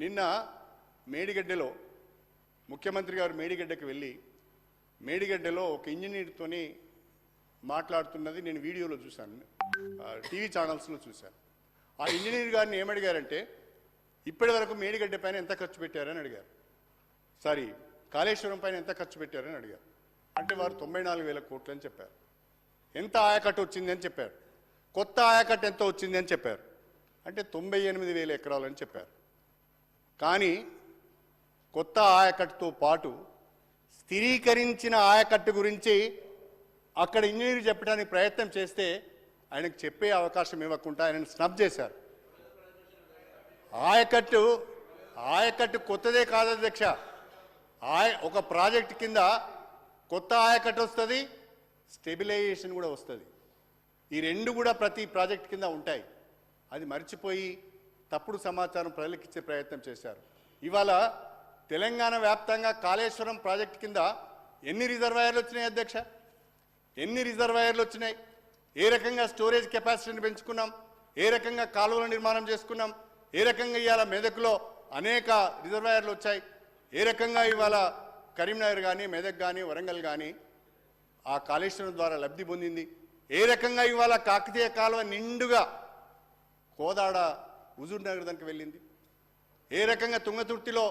నిన్న మేడిగడ్డలో ముఖ్యమంత్రి గారు మేడిగడ్డకి వెళ్ళి మేడిగడ్డలో ఒక ఇంజనీర్తోని మాట్లాడుతున్నది నేను వీడియోలో చూశాను టీవీ ఛానల్స్లో చూశాను. ఆ ఇంజనీర్ గారిని ఏమడిగారంటే ఇప్పటి వరకు మేడిగడ్డ పైన ఎంత ఖర్చు పెట్టారని అడిగారు. సారీ కాళేశ్వరం పైన ఎంత ఖర్చు పెట్టారని అడిగారు. అంటే వారు తొంభై నాలుగు వేల కోట్లు అని చెప్పారు. ఎంత ఆయకట్టు వచ్చిందని చెప్పారు. కొత్త ఆయకట్టు ఎంత వచ్చింది అని చెప్పారు. అంటే తొంభై ఎనిమిది వేల ఎకరాలు అని చెప్పారు. కానీ కొత్త ఆయకట్టుతో పాటు స్థిరీకరించిన ఆయకట్టు గురించి అక్కడ ఇంజనీర్ చెప్పడానికి ప్రయత్నం చేస్తే ఆయనకు చెప్పే అవకాశం ఇవ్వకుండా ఆయనను స్నబ్ చేశారు. ఆయకట్టు ఆయకట్టు కొత్తదే కాదు అధ్యక్ష. ఆయ ఒక ప్రాజెక్ట్ కింద కొత్త ఆయకట్టు వస్తుంది స్టెబిలైజేషన్ కూడా వస్తుంది. ఈ రెండు కూడా ప్రతి ప్రాజెక్ట్ కింద ఉంటాయి. అది మర్చిపోయి తప్పుడు సమాచారం ప్రజలకు ఇచ్చే ప్రయత్నం చేశారు. ఇవాళ తెలంగాణ వ్యాప్తంగా కాళేశ్వరం ప్రాజెక్ట్ కింద ఎన్ని రిజర్వాయర్లు వచ్చినాయి అధ్యక్ష? ఎన్ని రిజర్వాయర్లు వచ్చినాయి? ఏ రకంగా స్టోరేజ్ కెపాసిటీని పెంచుకున్నాం? ఏ రకంగా కాలువల నిర్మాణం చేసుకున్నాం? ఏ రకంగా ఇవాళ మెదక్లో అనేక రిజర్వాయర్లు వచ్చాయి? ఏ రకంగా ఇవాళ కరీంనగర్ కానీ మెదక్ కానీ వరంగల్ కానీ ఆ కాళేశ్వరం ద్వారా లబ్ధి పొందింది? ఏ రకంగా ఇవాళ కాకతీయ కాలువ నిండుగా కోదాడ హుజూర్ నగర్ దానికి వెళ్ళింది. ఏ రకంగా తుంగతుర్తిలో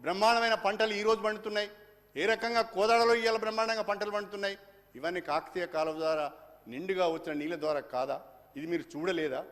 బ్రహ్మాండమైన పంటలు ఈరోజు పండుతున్నాయి? ఏ రకంగా కోదాడలో ఇవాళ బ్రహ్మాండంగా పంటలు పండుతున్నాయి? ఇవన్నీ కాకతీయ కాలువ ద్వారా నిండుగా వచ్చిన నీళ్ళ ద్వారా కాదా? ఇది మీరు చూడలేదా?